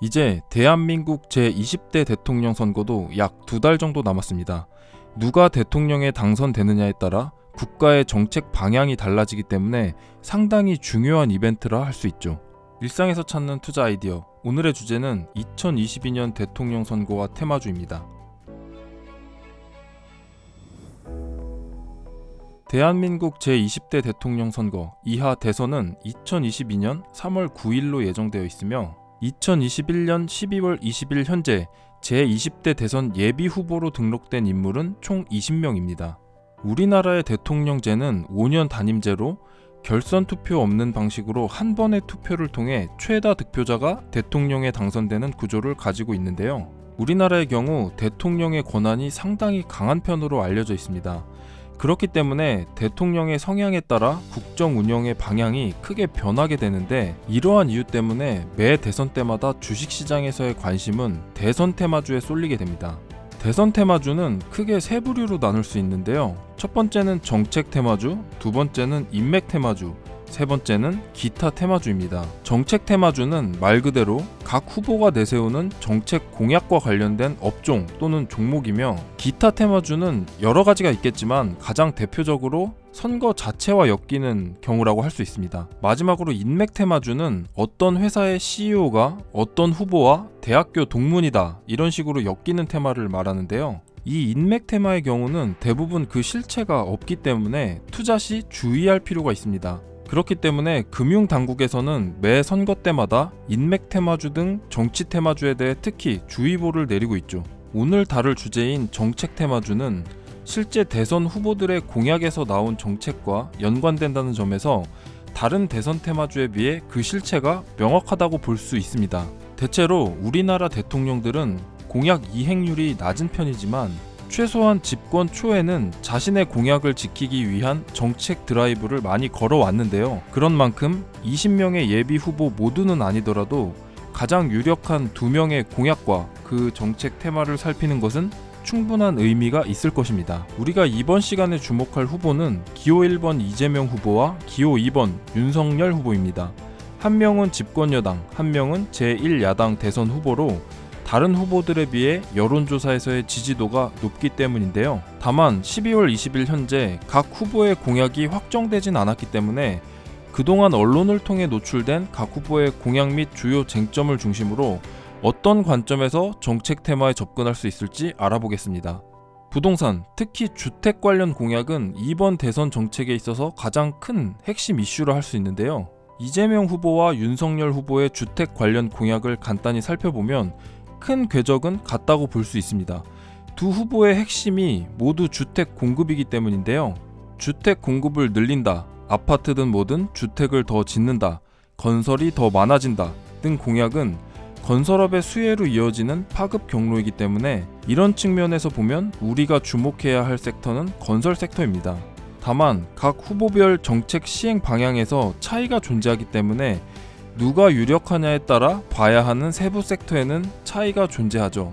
이제 대한민국 제20대 대통령 선거도 약 두 달 정도 남았습니다. 누가 대통령에 당선되느냐에 따라 국가의 정책 방향이 달라지기 때문에 상당히 중요한 이벤트라 할 수 있죠. 일상에서 찾는 투자 아이디어. 오늘의 주제는 2022년 대통령 선거와 테마주입니다. 대한민국 제20대 대통령 선거 이하 대선은 2022년 3월 9일로 예정되어 있으며 2021년 12월 20일 현재 제20대 대선 예비 후보로 등록된 인물은 총 20명입니다. 우리나라의 대통령제는 5년 단임제로 결선 투표 없는 방식으로 한 번의 투표를 통해 최다 득표자가 대통령에 당선되는 구조를 가지고 있는데요. 우리나라의 경우 대통령의 권한이 상당히 강한 편으로 알려져 있습니다. 그렇기 때문에 대통령의 성향에 따라 국정 운영의 방향이 크게 변하게 되는데 이러한 이유 때문에 매 대선 때마다 주식시장에서의 관심은 대선 테마주에 쏠리게 됩니다. 대선 테마주는 크게 세 부류로 나눌 수 있는데요. 첫 번째는 정책 테마주, 두 번째는 인맥 테마주, 세 번째는 기타 테마주입니다. 정책 테마주는 말 그대로 각 후보가 내세우는 정책 공약과 관련된 업종 또는 종목이며 기타 테마주는 여러 가지가 있겠지만 가장 대표적으로 선거 자체와 엮이는 경우라고 할 수 있습니다. 마지막으로 인맥 테마주는 어떤 회사의 CEO가 어떤 후보와 대학교 동문이다 이런 식으로 엮이는 테마를 말하는데요. 이 인맥 테마의 경우는 대부분 그 실체가 없기 때문에 투자 시 주의할 필요가 있습니다. 그렇기 때문에 금융 당국에서는 매 선거 때마다 인맥 테마주 등 정치 테마주에 대해 특히 주의보를 내리고 있죠. 오늘 다룰 주제인 정책 테마주는 실제 대선 후보들의 공약에서 나온 정책과 연관된다는 점에서 다른 대선 테마주에 비해 그 실체가 명확하다고 볼 수 있습니다. 대체로 우리나라 대통령들은 공약 이행률이 낮은 편이지만 최소한 집권 초에는 자신의 공약을 지키기 위한 정책 드라이브를 많이 걸어왔는데요. 그런 만큼 20명의 예비 후보 모두는 아니더라도 가장 유력한 두 명의 공약과 그 정책 테마를 살피는 것은 충분한 의미가 있을 것입니다. 우리가 이번 시간에 주목할 후보는 기호 1번 이재명 후보와 기호 2번 윤석열 후보입니다. 한 명은 집권 여당, 한 명은 제1야당 대선 후보로 다른 후보들에 비해 여론조사에서의 지지도가 높기 때문인데요. 다만 12월 20일 현재 각 후보의 공약이 확정되진 않았기 때문에 그동안 언론을 통해 노출된 각 후보의 공약 및 주요 쟁점을 중심으로 어떤 관점에서 정책 테마에 접근할 수 있을지 알아보겠습니다. 부동산, 특히 주택 관련 공약은 이번 대선 정책에 있어서 가장 큰 핵심 이슈로 할수 있는데요. 이재명 후보와 윤석열 후보의 주택 관련 공약을 간단히 살펴보면 큰 궤적은 같다고 볼 수 있습니다. 두 후보의 핵심이 모두 주택 공급이기 때문인데요. 주택 공급을 늘린다, 아파트든 뭐든 주택을 더 짓는다, 건설이 더 많아진다 등 공약은 건설업의 수혜로 이어지는 파급 경로이기 때문에 이런 측면에서 보면 우리가 주목해야 할 섹터는 건설 섹터입니다. 다만 각 후보별 정책 시행 방향에서 차이가 존재하기 때문에 누가 유력하냐에 따라 봐야 하는 세부 섹터에는 차이가 존재하죠.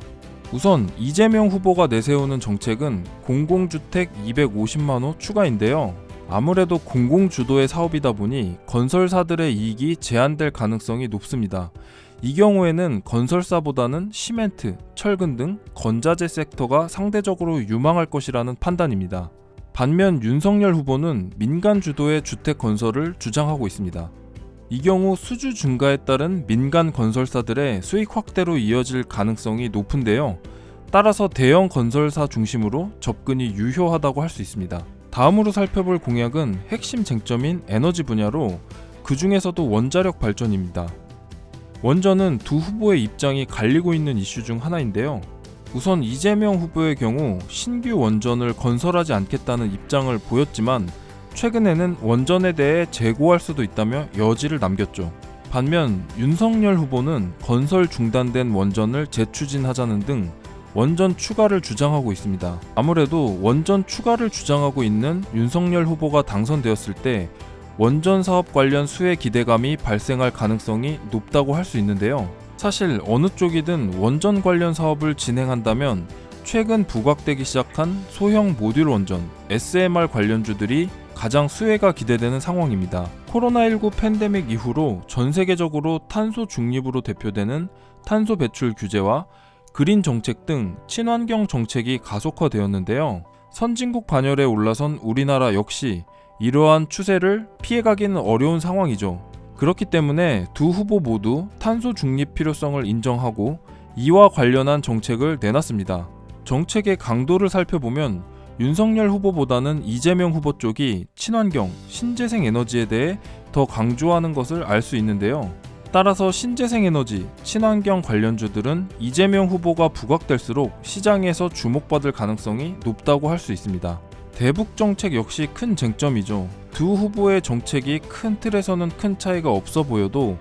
우선 이재명 후보가 내세우는 정책은 공공주택 250만 호 추가인데요. 아무래도 공공주도의 사업이다 보니 건설사들의 이익이 제한될 가능성이 높습니다. 이 경우에는 건설사보다는 시멘트, 철근 등 건자재 섹터가 상대적으로 유망할 것이라는 판단입니다. 반면 윤석열 후보는 민간 주도의 주택 건설을 주장하고 있습니다. 이 경우 수주 증가에 따른 민간 건설사들의 수익 확대로 이어질 가능성이 높은데요. 따라서 대형 건설사 중심으로 접근이 유효하다고 할 수 있습니다. 다음으로 살펴볼 공약은 핵심 쟁점인 에너지 분야로 그 중에서도 원자력 발전입니다. 원전은 두 후보의 입장이 갈리고 있는 이슈 중 하나인데요. 우선 이재명 후보의 경우 신규 원전을 건설하지 않겠다는 입장을 보였지만 최근에는 원전에 대해 재고할 수도 있다며 여지를 남겼죠. 반면 윤석열 후보는 건설 중단된 원전을 재추진하자는 등 원전 추가를 주장하고 있습니다. 아무래도 원전 추가를 주장하고 있는 윤석열 후보가 당선되었을 때 원전 사업 관련 수혜 기대감이 발생할 가능성이 높다고 할 수 있는데요. 사실 어느 쪽이든 원전 관련 사업을 진행한다면 최근 부각되기 시작한 소형 모듈 원전 SMR 관련주들이 가장 수혜가 기대되는 상황입니다. 코로나19 팬데믹 이후로 전 세계적으로 탄소 중립으로 대표되는 탄소 배출 규제와 그린 정책 등 친환경 정책이 가속화되었는데요. 선진국 반열에 올라선 우리나라 역시 이러한 추세를 피해가기는 어려운 상황이죠. 그렇기 때문에 두 후보 모두 탄소 중립 필요성을 인정하고 이와 관련한 정책을 내놨습니다. 정책의 강도를 살펴보면 윤석열 후보보다는 이재명 후보 쪽이 친환경, 신재생 에너지에 대해 더 강조하는 것을 알 수 있는데요. 따라서 신재생 에너지, 친환경 관련주들은 이재명 후보가 부각될수록 시장에서 주목받을 가능성이 높다고 할 수 있습니다. 대북 정책 역시 큰 쟁점이죠. 두 후보의 정책이 큰 틀에서는 큰 차이가 없어 보여도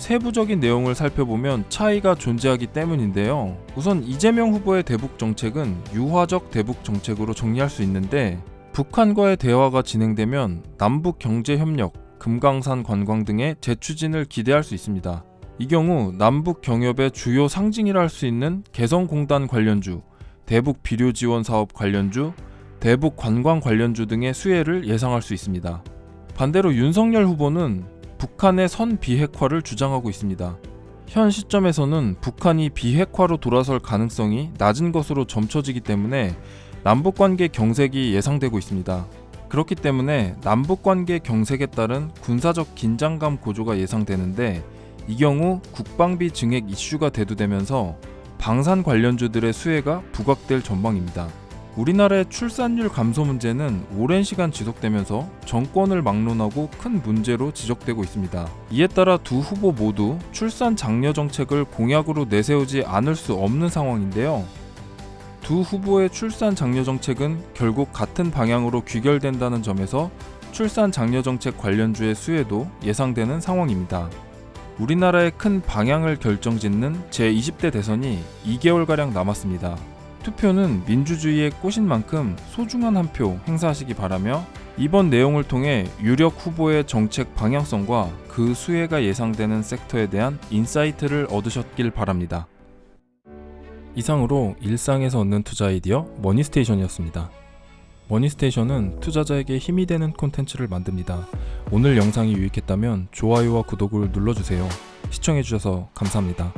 세부적인 내용을 살펴보면 차이가 존재하기 때문인데요. 우선 이재명 후보의 대북 정책은 유화적 대북 정책으로 정리할 수 있는데 북한과의 대화가 진행되면 남북 경제 협력, 금강산 관광 등의 재추진을 기대할 수 있습니다. 이 경우 남북 경협의 주요 상징이라 할 수 있는 개성공단 관련주, 대북 비료 지원 사업 관련주, 대북 관광 관련주 등의 수혜를 예상할 수 있습니다. 반대로 윤석열 후보는 북한의 선 비핵화를 주장하고 있습니다. 현 시점에서는 북한이 비핵화로 돌아설 가능성이 낮은 것으로 점쳐지기 때문에 남북 관계 경색이 예상되고 있습니다. 그렇기 때문에 남북 관계 경색에 따른 군사적 긴장감 고조가 예상되는데 이 경우 국방비 증액 이슈가 대두되면서 방산 관련주들의 수혜가 부각될 전망입니다. 우리나라의 출산율 감소 문제는 오랜 시간 지속되면서 정권을 막론하고 큰 문제로 지적되고 있습니다. 이에 따라 두 후보 모두 출산 장려 정책을 공약으로 내세우지 않을 수 없는 상황인데요. 두 후보의 출산 장려 정책은 결국 같은 방향으로 귀결된다는 점에서 출산 장려 정책 관련주의 수혜도 예상되는 상황입니다. 우리나라의 큰 방향을 결정짓는 제20대 대선이 2개월가량 남았습니다. 투표는 민주주의의 꽃인 만큼 소중한 한 표 행사하시기 바라며 이번 내용을 통해 유력 후보의 정책 방향성과 그 수혜가 예상되는 섹터에 대한 인사이트를 얻으셨길 바랍니다. 이상으로 일상에서 얻는 투자 아이디어 머니스테이션이었습니다. 머니스테이션은 투자자에게 힘이 되는 콘텐츠를 만듭니다. 오늘 영상이 유익했다면 좋아요와 구독을 눌러주세요. 시청해주셔서 감사합니다.